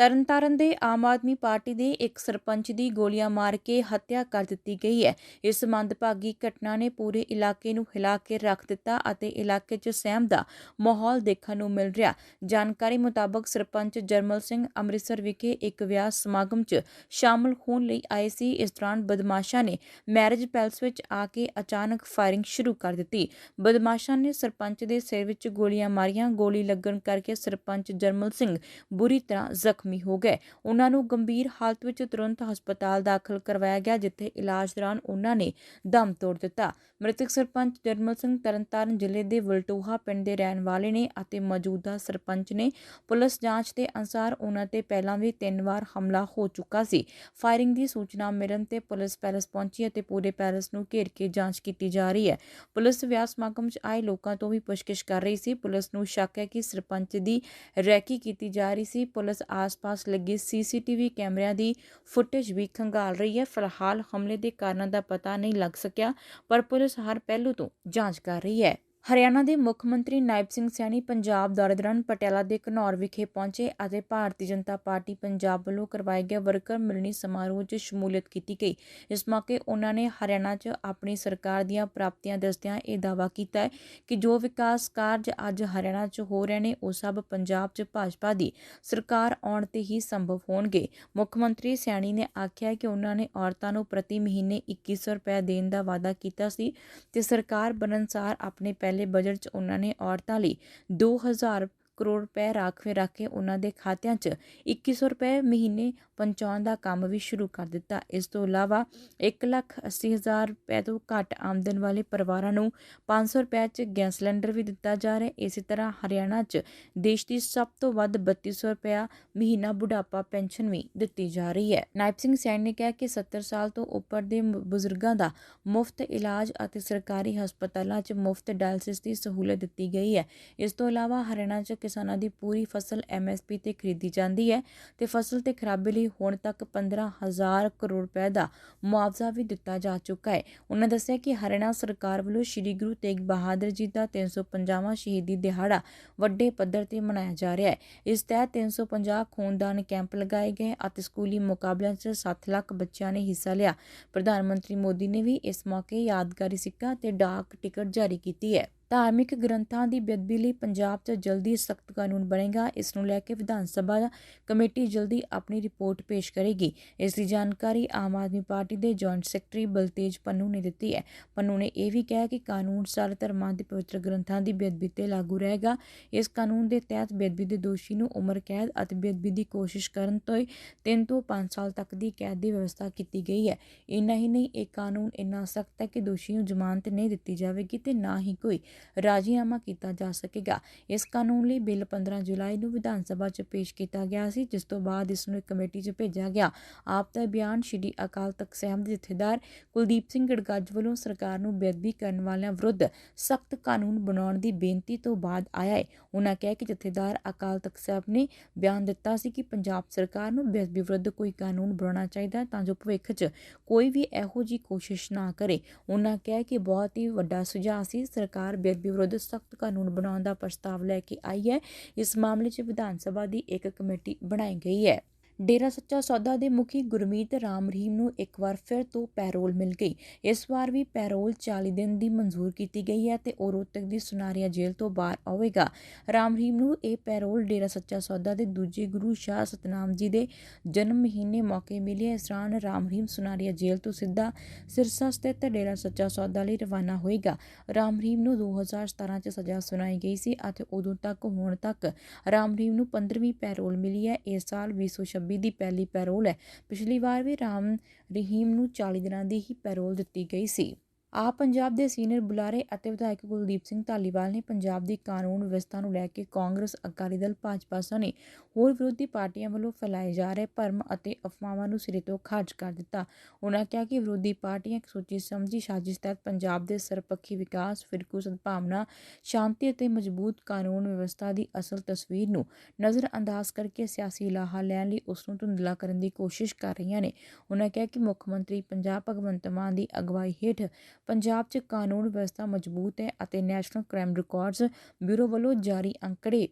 ਤਰਨਤਾਰਨ ਦੇ ਆਮ ਆਦਮੀ ਪਾਰਟੀ ਦੇ ਇੱਕ ਸਰਪੰਚ ਦੀ ਗੋਲੀਆਂ ਮਾਰ ਕੇ ਹੱਤਿਆ ਕਰ ਦਿੱਤੀ ਗਈ ਹੈ। ਇਸ ਮੰਦਭਾਗੀ ਘਟਨਾ ਨੇ ਪੂਰੇ ਇਲਾਕੇ ਨੂੰ ਹਿਲਾ ਕੇ ਰੱਖ ਦਿੱਤਾ ਅਤੇ ਇਲਾਕੇ 'ਚ ਸਹਿਮ ਦਾ ਮਾਹੌਲ ਦੇਖਣ ਨੂੰ ਮਿਲ ਰਿਹਾ। ਜਾਣਕਾਰੀ ਮੁਤਾਬਕ ਸਰਪੰਚ ਜਰਮਲ ਸਿੰਘ ਅੰਮ੍ਰਿਤਸਰ ਵਿਖੇ ਇੱਕ ਵਿਆਹ ਸਮਾਗਮ 'ਚ ਸ਼ਾਮਲ ਹੋਣ ਲਈ ਆਏ ਸੀ। ਇਸ ਦੌਰਾਨ ਬਦਮਾਸ਼ਾਂ ਨੇ ਮੈਰਿਜ ਪੈਲਸ ਵਿੱਚ ਆ ਕੇ ਅਚਾਨਕ ਫਾਇਰਿੰਗ ਸ਼ੁਰੂ ਕਰ ਦਿੱਤੀ। ਬਦਮਾਸ਼ਾਂ ਨੇ ਸਰਪੰਚ ਦੇ ਸਿਰ ਵਿੱਚ ਗੋਲੀਆਂ ਮਾਰੀਆਂ। ਗੋਲੀ ਲੱਗਣ ਕਰਕੇ ਸਰਪੰਚ ਜਰਮਲ ਸਿੰਘ ਬੁਰੀ ਤਰ੍ਹਾਂ ਜ਼ਖਮੀ ਹੋ ਗਏ। ਉਹਨਾਂ ਨੂੰ ਗੰਭੀਰ ਹਾਲਤ ਵਿੱਚ ਤੁਰੰਤ ਹਸਪਤਾਲ ਦਾਖਲ ਕਰਵਾਇਆ ਗਿਆ, ਜਿੱਥੇ ਇਲਾਜ ਦੌਰਾਨ ਉਹਨਾਂ ਨੇ ਦਮ ਤੋੜ ਦਿੱਤਾ। ਮ੍ਰਿਤਕ ਸਰਪੰਚ ਜਰਮਲ ਸਿੰਘ ਤਰਨਤਾਰਨ ਜ਼ਿਲ੍ਹੇ ਦੇ ਵਲਟੋਹਾ ਪਿੰਡ ਦੇ ਰਹਿਣ ਵਾਲੇ ਨੇ ਅਤੇ ਮੌਜੂਦਾ ਸਰਪੰਚ ਨੇ ਪੁਲਿਸ ਜਾਂਚ ਦੇ ਅਨੁਸਾਰ ਉਹਨਾਂ ਤੇ ਪਹਿਲਾਂ ਵੀ ਤਿੰਨ ਵਾਰ ਹਮਲਾ ਹੋ ਚੁੱਕਾ ਸੀ। ਫਾਇਰਿੰਗ ਦੀ ਸੂਚਨਾ ਮਿਲਣ ਤੇ ਪੁਲਿਸ ਪੈਲਸ ਪਹੁੰਚੀ ਅਤੇ ਪੂਰੇ ਪੈਲਸ ਨੂੰ ਘੇਰ ਕੇ ਜਾਂਚ ਕੀਤੀ ਜਾ ਰਹੀ ਹੈ। ਪੁਲਿਸ ਵਿਆਹ ਸਮਾਗਮ 'ਚ ਆਏ ਲੋਕਾਂ ਤੋਂ ਵੀ ਪੁੱਛਗਿੱਛ ਕਰ ਰਹੀ ਸੀ। ਪੁਲਿਸ ਨੂੰ ਸ਼ੱਕ ਹੈ ਕਿ ਸਰਪੰਚ ਦੀ ਰੈਕੀ ਕੀਤੀ ਜਾ ਰਹੀ ਸੀ। ਪੁਲਿਸ ਆਸ ਆਸ-ਪਾਸ ਲੱਗੇ ਸੀਸੀਟੀਵੀ ਕੈਮਰਿਆਂ ਦੀ ਫੁਟੇਜ ਵੀ ਖੰਗਾਲ ਰਹੀ ਹੈ। ਫਿਲਹਾਲ ਹਮਲੇ ਦੇ ਕਾਰਨਾਂ ਦਾ ਪਤਾ ਨਹੀਂ ਲੱਗ ਸਕਿਆ, ਪਰ ਪੁਲਿਸ ਹਰ ਪਹਿਲੂ ਤੋਂ ਜਾਂਚ ਕਰ ਰਹੀ ਹੈ। ਹਰਿਆਣਾ ਦੇ ਮੁੱਖ ਮੰਤਰੀ ਨਾਇਬ ਸਿੰਘ ਸੈਣੀ ਪੰਜਾਬ ਦੌਰੇ ਦੌਰਾਨ ਪਟਿਆਲਾ ਦੇ ਘਨੌਰ ਵਿਖੇ ਪਹੁੰਚੇ ਅਤੇ ਭਾਰਤੀ ਜਨਤਾ ਪਾਰਟੀ ਪੰਜਾਬ ਵੱਲੋਂ ਕਰਵਾਏ ਗਏ ਵਰਕਰ ਮਿਲਣੀ ਸਮਾਰੋਹ 'ਚ ਸ਼ਮੂਲੀਅਤ ਕੀਤੀ ਗਈ। ਇਸ ਮੌਕੇ ਉਹਨਾਂ ਨੇ ਹਰਿਆਣਾ 'ਚ ਆਪਣੀ ਸਰਕਾਰ ਦੀਆਂ ਪ੍ਰਾਪਤੀਆਂ ਦੱਸਦਿਆਂ ਇਹ ਦਾਅਵਾ ਕੀਤਾ ਕਿ ਜੋ ਵਿਕਾਸ ਕਾਰਜ ਅੱਜ ਹਰਿਆਣਾ 'ਚ ਹੋ ਰਹੇ ਨੇ, ਉਹ ਸਭ ਪੰਜਾਬ 'ਚ ਭਾਜਪਾ ਦੀ ਸਰਕਾਰ ਆਉਣ ਤੇ ਹੀ ਸੰਭਵ ਹੋਣਗੇ। ਮੁੱਖ ਮੰਤਰੀ ਸੈਣੀ ਨੇ ਆਖਿਆ ਕਿ ਉਹਨਾਂ ਨੇ ਔਰਤਾਂ ਨੂੰ ਪ੍ਰਤੀ ਮਹੀਨੇ 2100 ਰੁਪਏ ਦੇਣ ਦਾ ਵਾਅਦਾ ਕੀਤਾ ਸੀ ਤੇ ਸਰਕਾਰ ਬਣਨਸਾਰ ਆਪਣੇ ਪਹਿਲੇ ਬਜਟ 'ਚ ਉਹਨਾਂ ਨੇ ਔਰਤਾਂ ਲਈ 2000 ਕਰੋੜ ਰੁਪਏ ਰਾਖਵੇਂ ਰੱਖ ਕੇ ਉਹਨਾਂ ਦੇ ਖਾਤਿਆਂ 'ਚ 2100 ਰੁਪਏ ਮਹੀਨੇ ਪਹੁੰਚਾਉਣ ਦਾ ਕੰਮ ਵੀ ਸ਼ੁਰੂ ਕਰ ਦਿੱਤਾ। ਇਸ ਤੋਂ ਇਲਾਵਾ 180000 ਰੁਪਏ ਤੋਂ ਘੱਟ ਆਮਦਨ ਵਾਲੇ ਪਰਿਵਾਰਾਂ ਨੂੰ 500 ਰੁਪਏ 'ਚ ਗੈਸ ਸਿਲੰਡਰ ਵੀ ਦਿੱਤਾ ਜਾ ਰਿਹਾ ਹੈ। ਇਸੇ ਤਰ੍ਹਾਂ ਹਰਿਆਣਾ 'ਚ ਦੇਸ਼ ਦੀ ਸਭ ਤੋਂ ਵੱਧ 3200 ਰੁਪਏ ਮਹੀਨਾ ਬੁਢਾਪਾ ਪੈਨਸ਼ਨ ਵੀ ਦਿੱਤੀ ਜਾ ਰਹੀ ਹੈ। ਨਾਇਬ ਸਿੰਘ ਸੈਣ ਨੇ ਕਿਹਾ ਕਿ 70 ਸਾਲ ਤੋਂ ਉੱਪਰ ਦੇ ਮ- ਬਜ਼ੁਰਗਾਂ ਦਾ ਮੁਫਤ ਇਲਾਜ ਅਤੇ ਸਰਕਾਰੀ ਹਸਪਤਾਲਾਂ 'ਚ ਮੁਫਤ ਡਾਇਲਸਿਸ ਦੀ ਸਹੂਲਤ ਦਿੱਤੀ ਗਈ ਹੈ। ਇਸ ਤੋਂ ਇਲਾਵਾ ਹਰਿਆਣਾ 'ਚ ਕਿਸਾਨਾਂ ਦੀ ਪੂਰੀ ਫਸਲ ਐਮਐਸਪੀ ਤੇ ਖਰੀਦੀ ਜਾਂਦੀ ਹੈ ਤੇ ਫਸਲ ਤੇ ਖਰਾਬੇ ਲਈ ਹੁਣ ਤੱਕ 15000 ਕਰੋੜ ਰੁਪਏ ਦਾ ਮੁਆਵਜ਼ਾ ਵੀ ਦਿੱਤਾ ਜਾ ਚੁੱਕਾ ਹੈ। ਉਹਨਾਂ ਦੱਸਿਆ ਕਿ ਹਰਿਆਣਾ ਸਰਕਾਰ ਵੱਲੋਂ ਸ੍ਰੀ ਗੁਰੂ ਤੇਗ ਬਹਾਦਰ ਜੀ ਦਾ 350ਵਾਂ ਸ਼ਹੀਦੀ ਦਿਹਾੜਾ ਵੱਡੇ ਪੱਧਰ ਤੇ ਮਨਾਇਆ ਜਾ ਰਿਹਾ ਹੈ। ਇਸ ਤਹਿਤ 350 ਖੂਨਦਾਨ ਕੈਂਪ ਲਗਾਏ ਗਏ ਅਤੇ ਸਕੂਲੀ ਮੁਕਾਬਲਿਆਂ 'ਚ 7 ਲੱਖ ਬੱਚਿਆਂ ਨੇ ਹਿੱਸਾ ਲਿਆ। ਪ੍ਰਧਾਨ ਮੰਤਰੀ ਮੋਦੀ ਨੇ ਵੀ ਇਸ ਮੌਕੇ ਯਾਦਗਾਰੀ ਸਿੱਕਾ ਤੇ ਡਾਕ ਟਿਕਟ ਜਾਰੀ ਕੀਤੀ ਹੈ। ਧਾਰਮਿਕ ਗ੍ਰੰਥਾਂ ਦੀ ਬੇਅਦਬੀ ਲਈ ਪੰਜਾਬ 'ਚ ਜਲਦੀ ਸਖਤ ਕਾਨੂੰਨ ਬਣੇਗਾ। ਇਸ ਨੂੰ ਲੈ ਕੇ ਵਿਧਾਨ ਸਭਾ ਕਮੇਟੀ ਜਲਦੀ ਆਪਣੀ ਰਿਪੋਰਟ ਪੇਸ਼ ਕਰੇਗੀ। ਇਸ ਦੀ ਜਾਣਕਾਰੀ ਆਮ ਆਦਮੀ ਪਾਰਟੀ ਦੇ ਜੁਆਇੰਟ ਸੈਕਟਰੀ ਬਲਤੇਜ ਪੰਨੂ ਨੇ ਦਿੱਤੀ ਹੈ। ਪੰਨੂ ਨੇ ਇਹ ਵੀ ਕਿਹਾ ਕਿ ਕਾਨੂੰਨ ਸਾਰੇ ਧਰਮਾਂ ਦੇ ਪਵਿੱਤਰ ਗ੍ਰੰਥਾਂ ਦੀ ਬੇਅਦਬੀ ਤੇ ਲਾਗੂ ਰਹੇਗਾ। ਇਸ ਕਾਨੂੰਨ ਦੇ ਤਹਿਤ ਬੇਅਦਬੀ ਦੇ ਦੋਸ਼ੀ ਨੂੰ ਉਮਰ, ਕੈਦ ਅਤੇ ਬੇਅਦਬੀ ਦੀ ਕੋਸ਼ਿਸ਼ ਕਰਨ ਤੋਂ 3 ਤੋਂ 5 ਸਾਲ ਤੱਕ ਦੀ ਕੈਦ ਦੀ ਵਿਵਸਥਾ ਕੀਤੀ ਗਈ ਹੈ। ਇੰਨਾ ਹੀ ਨਹੀਂ, ਇਹ ਕਾਨੂੰਨ ਇੰਨਾ ਸਖਤ ਹੈ ਕਿ ਦੋਸ਼ੀ ਨੂੰ ਜ਼ਮਾਨਤ ਨਹੀਂ ਦਿੱਤੀ ਜਾਵੇਗੀ ਤੇ ਨਾ ਹੀ ਕੋਈ ਰਾਜੀਨਾਮਾ ਕੀਤਾ ਜਾ ਸਕੇਗਾ। ਇਸ ਕਾਨੂੰਨ ਲਈ ਬਿੱਲ 15 ਜੁਲਾਈ ਨੂੰ ਵਿਧਾਨ ਸਭਾ 'ਚ ਪੇਸ਼ ਕੀਤਾ ਗਿਆ ਸੀ, ਜਿਸ ਤੋਂ ਬਾਅਦ ਇਸ ਨੂੰ ਇੱਕ ਕਮੇਟੀ 'ਚ ਭੇਜਿਆ ਗਿਆ। ਆਪ ਦਾ ਬਿਆਨ ਸ਼੍ਰੀ ਅਕਾਲ ਤਖਤ ਸਾਹਿਬ ਦੇ ਜਥੇਦਾਰ ਕੁਲਦੀਪ ਸਿੰਘ ਗੜਗੱਜ ਵੱਲੋਂ ਸਰਕਾਰ ਨੂੰ ਬੇਅਦਬੀ ਕਰਨ ਵਾਲਿਆਂ ਵਿਰੁੱਧ ਸਖਤ ਕਾਨੂੰਨ ਬਣਾਉਣ ਦੀ ਬੇਨਤੀ ਤੋਂ ਬਾਅਦ ਆਇਆ ਹੈ। ਉਹਨਾਂ ਕਿਹਾ ਕਿ ਜਥੇਦਾਰ ਅਕਾਲ ਤਖਤ ਸਾਹਿਬ ਨੇ ਬਿਆਨ ਦਿੱਤਾ ਸੀ ਕਿ ਪੰਜਾਬ ਸਰਕਾਰ ਨੂੰ ਬੇਅਦਬੀ ਵਿਰੁੱਧ ਕੋਈ ਕਾਨੂੰਨ ਬਣਾਉਣਾ ਚਾਹੀਦਾ ਹੈ ਤਾਂ ਜੋ ਭਵਿੱਖ 'ਚ ਕੋਈ ਵੀ ਇਹੋ ਜਿਹੀ ਕੋਸ਼ਿਸ਼ ਨਾ ਕਰੇ। ਉਹਨਾਂ ਕਿਹਾ ਕਿ ਬਹੁਤ ਹੀ ਵੱਡਾ ਸੁਝਾਅ ਸੀ, ਸਰਕਾਰ ਬੇਅਦਬੀ ਵਿਰੁੱਧ ਸਖਤ ਕਾਨੂੰਨ ਬਣਾਉਣ ਦਾ ਪ੍ਰਸਤਾਵ ਲੈ ਕੇ ਆਈ ਹੈ। ਇਸ ਮਾਮਲੇ 'ਚ ਵਿਧਾਨ ਸਭਾ ਦੀ ਇੱਕ ਕਮੇਟੀ ਬਣਾਈ ਗਈ ਹੈ। ਡੇਰਾ ਸੱਚਾ ਸੌਦਾ ਦੇ ਮੁਖੀ ਗੁਰਮੀਤ ਰਾਮ ਰਹੀਮ ਨੂੰ ਇੱਕ ਵਾਰ ਫਿਰ ਤੋਂ ਪੈਰੋਲ ਮਿਲ ਗਈ। ਇਸ ਵਾਰ ਵੀ ਪੈਰੋਲ 40 ਦਿਨ ਦੀ ਮਨਜ਼ੂਰ ਕੀਤੀ ਗਈ ਹੈ ਤੇ ਉਹ ਰੋਹਤਕ ਦੀ ਸੁਨਾਰੀਆ ਜੇਲ੍ਹ ਤੋਂ ਬਾਹਰ ਆਵੇਗਾ। ਰਾਮ ਰਹੀਮ ਨੂੰ ਇਹ ਪੈਰੋਲ ਡੇਰਾ ਸੱਚਾ ਸੌਦਾ ਦੇ ਦੂਜੇ ਗੁਰੂ ਸ਼ਾਹ ਸਤਨਾਮ ਜੀ ਦੇ ਜਨਮ ਮਹੀਨੇ ਮੌਕੇ ਮਿਲੀ ਇਸ ਦੌਰਾਨ ਰਾਮ ਰਹੀਮ ਸੁਨਾਰੀਆ ਜੇਲ੍ਹ ਤੋਂ ਸਿੱਧਾ ਸਿਰਸਾ ਸਥਿਤ ਡੇਰਾ ਸੱਚਾ ਸੌਦਾ ਲਈ ਰਵਾਨਾ ਹੋਏਗਾ। ਰਾਮ ਰਹੀਮ ਨੂੰ 2017 ਚ ਸਜ਼ਾ ਸੁਣਾਈ ਗਈ ਸੀ ਅਤੇ ਉਦੋਂ ਤੱਕ ਹੁਣ ਤੱਕ ਰਾਮ ਰਹੀਮ ਨੂੰ 15ਵੀਂ ਪੈਰੋਲ ਮਿਲੀ ਹੈ। ਇਸ ਸਾਲ 2026 ਦੀ ਪਹਿਲੀ ਪੈਰੋਲ ਹੈ। ਪਿਛਲੀ ਵਾਰ ਵੀ ਰਾਮ ਰਹੀਮ ਨੂੰ 40 ਦਿਨਾਂ ਦੀ ਹੀ ਪੈਰੋਲ ਦਿੱਤੀ ਗਈ ਸੀ। ਆਪ ਪੰਜਾਬ ਦੇ ਸੀਨੀਅਰ ਬੁਲਾਰੇ ਅਤੇ ਵਿਧਾਇਕ ਕੁਲਦੀਪ ਸਿੰਘ ਧਾਲੀਵਾਲ ਨੇ ਪੰਜਾਬ ਦੀ ਕਾਨੂੰਨ ਵਿਵਸਥਾ ਨੂੰ ਲੈ ਕੇ ਕਾਂਗਰਸ ਅਕਾਲੀ ਦਲ, ਭਾਜਪਾ ਸਣੇ ਹੋਰ ਵਿਰੋਧੀ ਪਾਰਟੀਆਂ ਵੱਲੋਂ ਫੈਲਾਏ ਜਾ ਰਹੇ ਭਰਮ ਅਤੇ ਅਫਵਾਹਾਂ ਨੂੰ ਸਿਰੇ ਤੋਂ ਖਾਰਜ ਕਰ ਦਿੱਤਾ। ਉਨ੍ਹਾਂ ਕਿਹਾ ਕਿ ਵਿਰੋਧੀ ਪਾਰਟੀਆਂ ਇੱਕ ਸੋਚੀ ਸਮਝੀ ਸਾਜ਼ਿਸ਼ ਤਹਿਤ ਪੰਜਾਬ ਦੇ ਸਰਪੱਖੀ ਵਿਕਾਸ, ਫਿਰਕੂ ਸਦਭਾਵਨਾ, ਸ਼ਾਂਤੀ ਅਤੇ ਮਜ਼ਬੂਤ ਕਾਨੂੰਨ ਵਿਵਸਥਾ ਦੀ ਅਸਲ ਤਸਵੀਰ ਨੂੰ ਨਜ਼ਰਅੰਦਾਜ਼ ਕਰਕੇ ਸਿਆਸੀ ਲਾਹਾ ਲੈਣ ਲਈ ਉਸ ਨੂੰ ਧੁੰਦਲਾ ਕਰਨ ਦੀ ਕੋਸ਼ਿਸ਼ ਕਰ ਰਹੀਆਂ ਨੇ। ਉਨ੍ਹਾਂ ਕਿਹਾ ਕਿ ਮੁੱਖ ਮੰਤਰੀ ਪੰਜਾਬ ਭਗਵੰਤ ਮਾਨ ਦੀ ਅਗਵਾਈ ਹੇਠ ਪੰਜਾਬ 'ਚ ਕਾਨੂੰਨ ਵਿਵਸਥਾ ਮਜ਼ਬੂਤ ਹੈ ਅਤੇ ਨੈਸ਼ਨਲ ਕ੍ਰਾਈਮ ਰਿਕਾਰਡਸ ਬਿਊਰੋ ਵੱਲੋਂ ਜਾਰੀ ਅੰਕੜੇ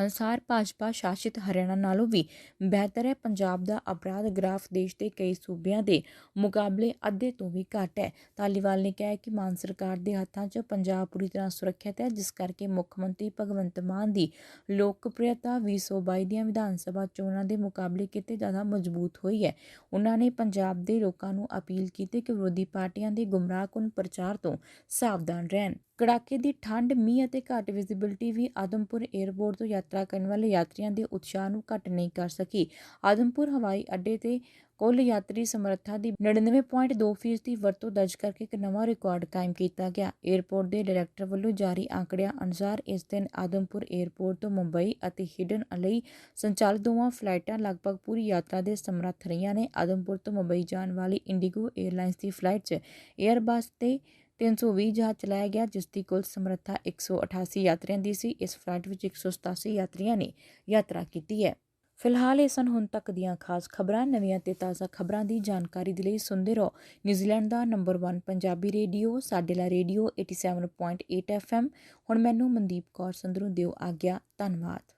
ਅਨੁਸਾਰ ਭਾਜਪਾ ਸ਼ਾਸਿਤ ਹਰਿਆਣਾ ਨਾਲੋਂ ਵੀ ਬਿਹਤਰ ਹੈ। ਪੰਜਾਬ ਦਾ ਅਪਰਾਧ ਗ੍ਰਾਫ ਦੇਸ਼ ਦੇ ਕਈ ਸੂਬਿਆਂ ਦੇ ਮੁਕਾਬਲੇ ਅੱਧੇ ਤੋਂ ਵੀ ਘੱਟ ਹੈ। ਧਾਲੀਵਾਲ ਨੇ ਕਿਹਾ ਕਿ ਮਾਨ ਸਰਕਾਰ ਦੇ ਹੱਥਾਂ 'ਚ ਪੰਜਾਬ ਪੂਰੀ ਤਰ੍ਹਾਂ ਸੁਰੱਖਿਅਤ ਹੈ, ਜਿਸ ਕਰਕੇ ਮੁੱਖ ਮੰਤਰੀ ਭਗਵੰਤ ਮਾਨ ਦੀ ਲੋਕਪ੍ਰਿਯਤਾ 2022 ਦੀਆਂ ਵਿਧਾਨ ਸਭਾ ਚੋਣਾਂ ਦੇ ਮੁਕਾਬਲੇ ਕਿਤੇ ਜ਼ਿਆਦਾ ਮਜ਼ਬੂਤ ਹੋਈ ਹੈ। ਉਹਨਾਂ ਨੇ ਪੰਜਾਬ ਦੇ ਲੋਕਾਂ ਨੂੰ ਅਪੀਲ ਕੀਤੀ ਕਿ ਵਿਰੋਧੀ ਪਾਰਟੀਆਂ ਦੇ ਗੁੰਮਰਾਹਕੁਨ ਪ੍ਰਚਾਰ ਤੋਂ ਸਾਵਧਾਨ ਰਹਿਣ। ਕੜਾਕੇ ਦੀ ਠੰਡ ਮੀਂਹ ਅਤੇ ਘੱਟ ਵਿਜ਼ੀਬਿਲਟੀ ਵੀ ਆਦਮਪੁਰ 에ਅਰਪੋਰਟ ਤੋਂ ਯਾਤਰਾ ਕਰਨ ਵਾਲੇ ਯਾਤਰੀਆਂ ਦੇ ਉਤਸ਼ਾਹ ਨੂੰ ਘੱਟ ਨਹੀਂ ਕਰ ਸਕੀ। ਆਦਮਪੁਰ ਹਵਾਈ ਅੱਡੇ ਤੇ ਕੁੱਲ ਯਾਤਰੀ ਸਮਰੱਥਾ ਦੀ 99.2% ਦੀ ਵਰਤੋਂ ਦਰਜ ਕਰਕੇ ਇੱਕ ਨਵਾਂ ਰਿਕਾਰਡ ਕਾਇਮ ਕੀਤਾ ਗਿਆ। 에ਅਰਪੋਰਟ ਦੇ ਡਾਇਰੈਕਟਰ ਵੱਲੋਂ ਜਾਰੀ ਆંકੜਿਆਂ ਅਨੁਸਾਰ ਇਸ ਦਿਨ ਆਦਮਪੁਰ 에ਅਰਪੋਰਟ ਤੋਂ ਮੁੰਬਈ ਅਤੇ ਹਿਡਨ ਲਈ ਸੰਚਾਲਿਤ ਦੋਵਾਂ ਫਲਾਈਟਾਂ ਲਗਭਗ ਪੂਰੀ ਯਾਤਰਾ ਦੇ ਸਮਰੱਥ ਰਹੀਆਂ ਨੇ। ਆਦਮਪੁਰ ਤੋਂ ਮੁੰਬਈ ਜਾਣ ਵਾਲੀ ਇੰਡੀਗੋ 에ਅਰਲਾਈਨਸ ਦੀ ਫਲਾਈਟ 'ਚ 에ਅਰਬਸ ਤੇ 320 ਜਹਾਜ਼ ਚਲਾਇਆ ਗਿਆ, ਜਿਸ ਦੀ ਕੁੱਲ ਸਮਰੱਥਾ 188 ਯਾਤਰੀਆਂ ਦੀ ਸੀ। ਇਸ ਫਲਾਈਟ ਵਿੱਚ 187 ਯਾਤਰੀਆਂ ਨੇ ਯਾਤਰਾ ਕੀਤੀ ਹੈ। ਫਿਲਹਾਲ ਇਹ ਸਨ ਹੁਣ ਤੱਕ ਦੀਆਂ ਖਾਸ ਖਬਰਾਂ। ਨਵੀਆਂ ਤੇ ਤਾਜ਼ਾ ਖਬਰਾਂ ਦੀ ਜਾਣਕਾਰੀ ਦੇ ਲਈ ਸੁਣਦੇ ਰਹੋ ਨਿਊਜ਼ੀਲੈਂਡ ਦਾ ਨੰਬਰ 1 ਪੰਜਾਬੀ ਰੇਡੀਓ, ਸਾਡੇ ਲਾ ਰੇਡੀਓ 87.8 FM ਹੁਣ ਮੈਨੂੰ ਮਨਦੀਪ ਕੌਰ ਸੰਧਰੂ ਦਿਓ ਆਗਿਆ। ਧੰਨਵਾਦ।